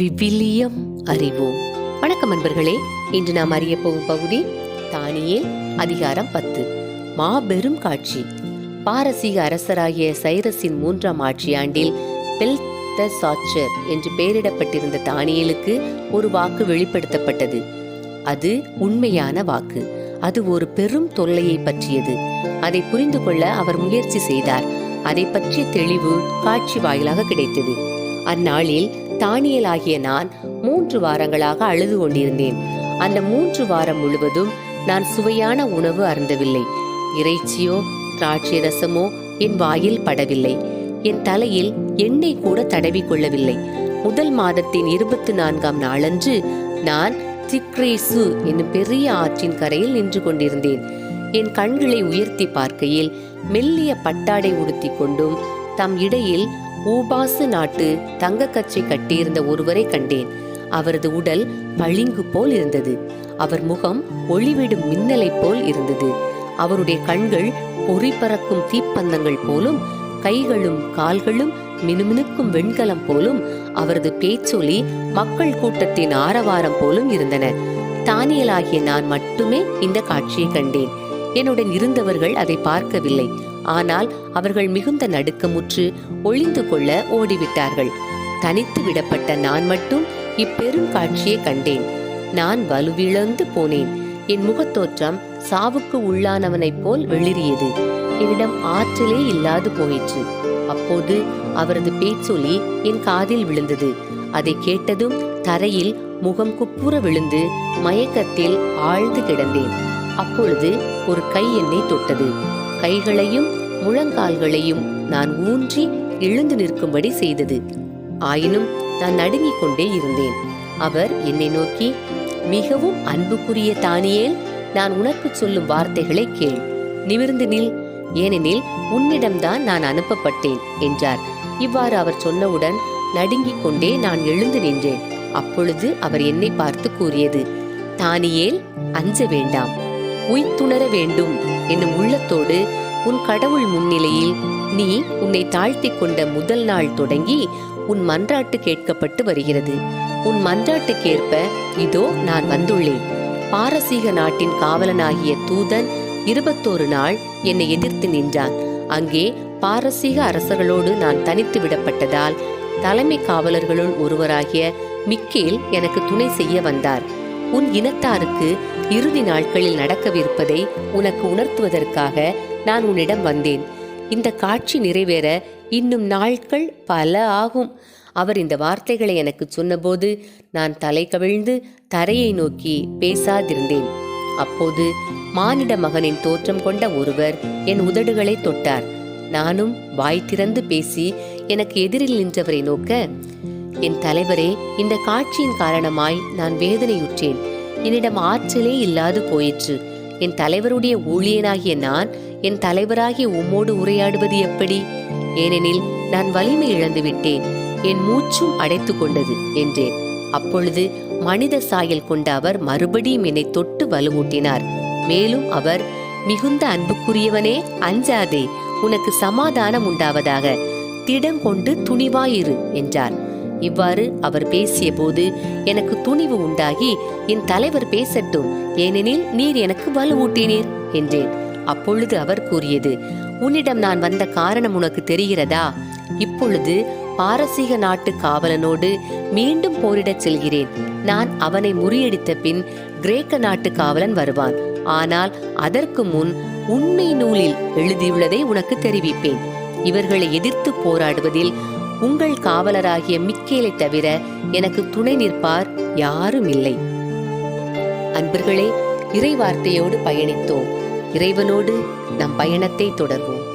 விவிலியம் அறிவோம். வணக்கம் அன்பர்களே. இன்று நாம் அறிய போகும் பகுதி தானியே அதிகாரம் பத்து. மாபெரும் காட்சி. பாரசீக அரசராகிய சைரஸின் மூன்றாம் ஆட்சியாண்டில் பெல்த சாச்சர் என்று பெயரிடப்பட்டிருந்த தானியலுக்கு ஒரு வாக்கு வெளிப்படுத்தப்பட்டது. அது உண்மையான வாக்கு. அது ஒரு பெரும் தொல்லையை பற்றியது. அதை புரிந்து கொள்ள அவர் முயற்சி செய்தார். அதை பற்றிய தெளிவு காட்சி வாயிலாக கிடைத்தது. அந்நாளில் தானியல் ஆகிய நான் மூன்று வாரங்களாக அழுது கொண்டிருந்தேன். அந்த மூன்று வாரம் முழுவதும் நான் சுவையான உணவு அருந்தவில்லை. இறைச்சியோ திராட்சை ரசமோ என் வாயில் படவில்லை. என் தலையில் எண்ணெய் கூட தடவி கொள்ளவில்லை முதல் மாதத்தின் இருபத்தி நான்காம் நாளன்று நான் திக்ரேசு என்னும் பெரிய ஆற்றின் கரையில் நின்று கொண்டிருந்தேன். என் கண்களை உயர்த்தி பார்க்கையில் மெல்லிய பட்டாடை உடுத்தி கொண்டும் தம் இடையில் ஊபாசு நாட்டு தங்க கச்சை கட்டியிருந்த ஒருவரை கண்டேன். அவரது உடல் பளிங்கு போல் இருந்தது. அவர் முகம் ஒளிவிடும் மின்னலைப் போல் இருந்தது. அவருடைய கண்கள் பொறி பறக்கும் தீப்பந்தங்கள் போலும் கைகளும் கால்களும் மினுமினுக்கும் வெண்கலம் போலும் அவரது பேச்சொலி மக்கள் கூட்டத்தின் ஆரவாரம் போலும் இருந்தன. தானியலாகிய நான் மட்டுமே இந்த காட்சியை கண்டேன். என்னுடன் இருந்தவர்கள் அதை பார்க்கவில்லை. ஆனால் அவர்கள் மிகுந்த நடுக்கமுற்று ஒளிந்து கொள்ள ஓடிவிட்டார்கள். தனித்து விடப்பட்ட நான் மட்டும் இப்பெரும் காட்சியை கண்டேன். நான் வலுவிழந்து போனேன். என் முகத்தோற்றம் சாவுக்கு உள்ளானவனைப் போல் வெளிரியது என்னிடம் ஆற்றலே இல்லாது போயிற்று. அப்போது அவரது பேச்சொலி என் காதில் விழுந்தது. அதை கேட்டதும் தரையில் முகம் குப்புற விழுந்து மயக்கத்தில் ஆழ்ந்து கிடந்தேன். அப்பொழுது ஒரு கை என்னை தொட்டது. கைகளையும் முழங்கால்களையும் நான் ஊன்றி எழுந்து நிற்கும்படி செய்தது. ஆயினும் நான் நடுங்கிக் கொண்டே இருந்தேன். அவர் என்னை நோக்கி மிகவும் அன்புக்குரிய தானியேல் நான் உனக்கு சொல்லும் வார்த்தைகளை கேள். நிமிர்ந்து நில். ஏனெனில் உன்னிடம்தான் நான் அனுப்பப்பட்டேன் என்றார். இவ்வாறு அவர் சொன்னவுடன் நடுங்கிக் கொண்டே நான் எழுந்து நின்றேன். அப்பொழுது அவர் என்னை பார்த்து கூறியது தானியேல் அஞ்ச வேண்டாம். உய்த்துணர வேண்டும் என்னும் உள்ளத்தோடு உன் கடவுள் முன்னிலையில் நீ உன்னை தாழ்த்திக் கொண்ட முதல் நாள் தொடங்கி உன் மன்றாட்டு கேட்கப்பட்டு வருகிறது. உன் மன்றாட்டுக்கேற்ப இதோ நான் வந்துள்ளேன். பாரசீக நாட்டின் காவலனாகிய தூதன் இருபத்தோரு நாள் என்னை எதிர்த்து நின்றான். அங்கே பாரசீக அரசர்களோடு நான் தனித்து விடப்பட்டதால் தலைமை காவலர்களுள் ஒருவராகிய மிக்கேல் எனக்கு துணை செய்ய வந்தார். உன் இனத்தாருக்கு இறுதி நாட்களில் நடக்கவிருப்பதை உனக்கு உணர்த்துவதற்காக நான் உன்னிடம் வந்தேன். இந்த காட்சி நிறைவேற இன்னும் நாட்கள் பல ஆகும். அவர் இந்த வார்த்தைகளை எனக்கு சொன்னபோது நான் தலை கவிழ்ந்து தரையை நோக்கி பேசாதிருந்தேன். அப்போது மானிட மகனின் தோற்றம் கொண்ட ஒருவர் என் உதடுகளை தொட்டார். நானும் வாய் திறந்து பேசி எனக்கு எதிரில் நின்றவரை நோக்க என் தலைவரே இந்த காட்சியின் காரணமாய் நான் வேதனையுற்றேன். என்னிடம் ஆற்றலே இல்லாது போயிற்று. என் தலைவருடைய ஊழியனாகிய நான் என் தலைவராகிய உம்மோடு உரையாடுவது எப்படி? ஏனெனில் நான் வலிமை இழந்து விட்டேன் என் மூச்சும் அடைத்து கொண்டது என்றேன். அப்பொழுது மனித சாயல் கொண்ட அவர் மறுபடியும் என்னை தொட்டு வலுவூட்டினார். மேலும் அவர் மிகுந்த அன்புக்குரியவனே அஞ்சாதே உனக்கு சமாதானம் உண்டாவதாக. திடம் கொண்டு துணிவாயிரு என்றார். இவ்வாறு அவர் பேசிய போது எனக்கு துணிவு உண்டாகி என் தலைவர் பேசட்டும் ஏனெனில் நீர் எனக்கு வலுவூட்டினீர் என்றேன். அப்பொழுது அவர் கூறியது உன்னிடம் நான் வந்த காரணம் உனக்கு தெரிகிறதா? இப்பொழுது பாரசீக நாட்டு காவலனோடு மீண்டும் போரிடச் செல்கிறேன். நான் அவனை முறியடித்த பின் கிரேக்க நாட்டு காவலன் வருவான். ஆனால் அதற்கு முன் உண்மை நூலில் எழுதியுள்ளதை உனக்கு தெரிவிப்பேன். இவர்களை எதிர்த்து போராடுவதில் உங்கள் காவலராகிய மிக்கேலை தவிர எனக்கு துணை நிற்பார் யாரும் இல்லை. அன்பர்களே இறை வார்த்தையோடு பயணித்தோம். இறைவனோடு நம் பயணத்தை தொடர்வோம்.